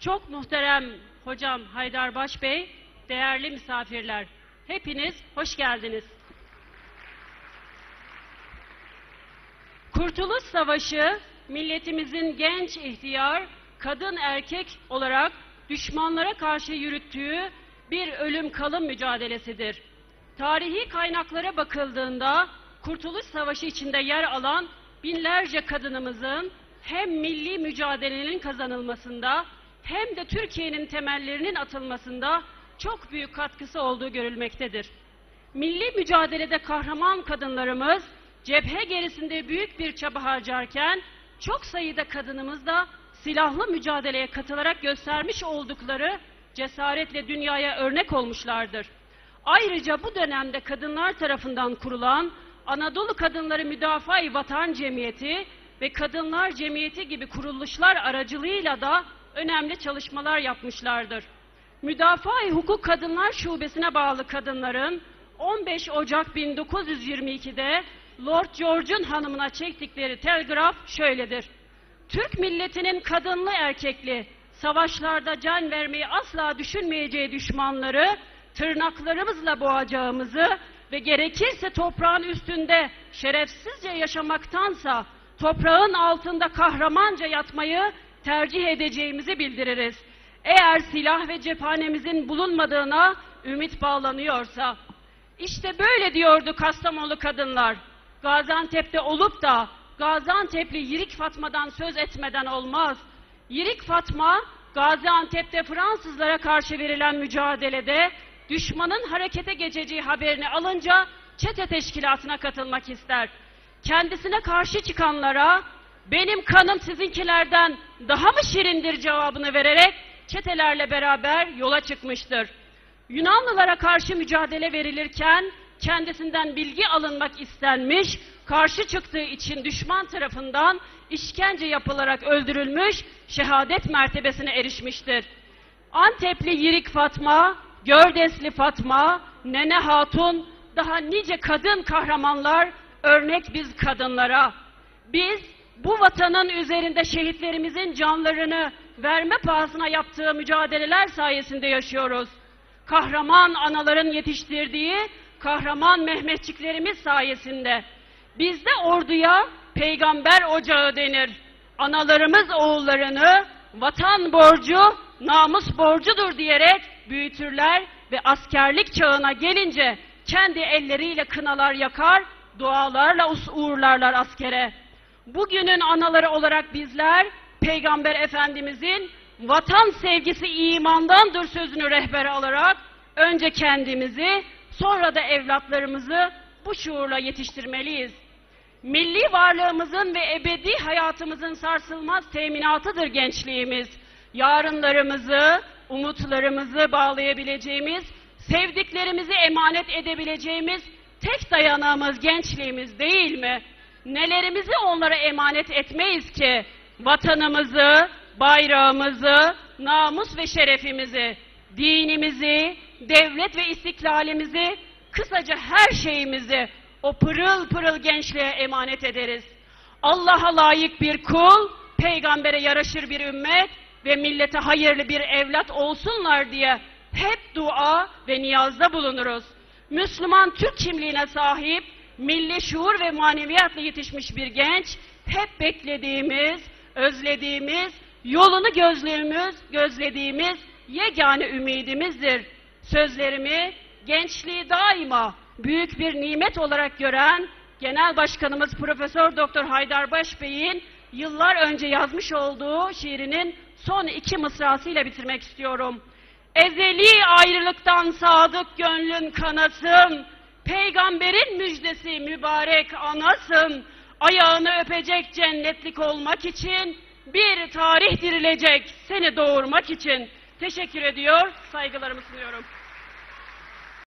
Çok muhterem hocam Haydarbaş Bey, değerli misafirler, hepiniz hoş geldiniz. Kurtuluş Savaşı, milletimizin genç ihtiyar, kadın erkek olarak düşmanlara karşı yürüttüğü bir ölüm kalım mücadelesidir. Tarihi kaynaklara bakıldığında Kurtuluş Savaşı içinde yer alan binlerce kadınımızın hem milli mücadelenin kazanılmasında hem de Türkiye'nin temellerinin atılmasında çok büyük katkısı olduğu görülmektedir. Milli mücadelede kahraman kadınlarımız cephe gerisinde büyük bir çaba harcarken çok sayıda kadınımız da silahlı mücadeleye katılarak göstermiş oldukları cesaretle dünyaya örnek olmuşlardır. Ayrıca bu dönemde kadınlar tarafından kurulan Anadolu Kadınları Müdafaa-i Vatan Cemiyeti ve Kadınlar Cemiyeti gibi kuruluşlar aracılığıyla da önemli çalışmalar yapmışlardır. Müdafaa-i Hukuk Kadınlar Şubesi'ne bağlı kadınların 15 Ocak 1922'de Lord George'un hanımına çektikleri telgraf şöyledir. Türk milletinin kadınlı erkekli savaşlarda can vermeyi asla düşünmeyeceği düşmanları tırnaklarımızla boğacağımızı ve gerekirse toprağın üstünde şerefsizce yaşamaktansa toprağın altında kahramanca yatmayı tercih edeceğimizi bildiririz. Eğer silah ve cephanemizin bulunmadığına ümit bağlanıyorsa. İşte böyle diyordu Kastamonu kadınlar. Gaziantep'te olup da Gaziantep'li Yirik Fatma'dan söz etmeden olmaz. Yirik Fatma, Gaziantep'te Fransızlara karşı verilen mücadelede düşmanın harekete geçeceği haberini alınca çete teşkilatına katılmak ister. Kendisine karşı çıkanlara benim kanım sizinkilerden daha mı şirindir cevabını vererek çetelerle beraber yola çıkmıştır. Yunanlılara karşı mücadele verilirken kendisinden bilgi alınmak istenmiş, karşı çıktığı için düşman tarafından işkence yapılarak öldürülmüş, şehadet mertebesine erişmiştir. Antepli Yirik Fatma, Gördesli Fatma, Nene Hatun, daha nice kadın kahramanlar örnek biz kadınlara. Biz bu vatanın üzerinde şehitlerimizin canlarını verme pahasına yaptığı mücadeleler sayesinde yaşıyoruz. Kahraman anaların yetiştirdiği kahraman Mehmetçiklerimiz sayesinde. Bizde orduya peygamber ocağı denir. Analarımız oğullarını vatan borcu, namus borcudur diyerek büyütürler ve askerlik çağına gelince kendi elleriyle kınalar yakar, dualarla uğurlarlar askere. Bugünün anaları olarak bizler Peygamber Efendimizin vatan sevgisi imandandır sözünü rehber alarak önce kendimizi sonra da evlatlarımızı bu şuurla yetiştirmeliyiz. Milli varlığımızın ve ebedi hayatımızın sarsılmaz teminatıdır gençliğimiz. Yarınlarımızı, umutlarımızı bağlayabileceğimiz, sevdiklerimizi emanet edebileceğimiz tek dayanağımız gençliğimiz değil mi? Nelerimizi onlara emanet etmeyiz ki? Vatanımızı, bayrağımızı, namus ve şerefimizi, dinimizi, devlet ve istiklalimizi, kısaca her şeyimizi o pırıl pırıl gençliğe emanet ederiz. Allah'a layık bir kul, peygambere yaraşır bir ümmet ve millete hayırlı bir evlat olsunlar diye hep dua ve niyazda bulunuruz. Müslüman Türk kimliğine sahip, milli şuur ve maneviyatla yetişmiş bir genç, hep beklediğimiz, özlediğimiz, yolunu gözlediğimiz, gözlediğimiz yegane ümidimizdir. Sözlerimi gençliği daima büyük bir nimet olarak gören Genel Başkanımız Profesör Doktor Haydarbaş Bey'in yıllar önce yazmış olduğu şiirinin son iki mısrasıyla bitirmek istiyorum. Ezeli ayrılıktan sadık gönlün kanasın, peygamberin müjdesi mübarek anasın, ayağını öpecek cennetlik olmak için, bir tarih dirilecek seni doğurmak için. Teşekkür ediyor, saygılarımı sunuyorum.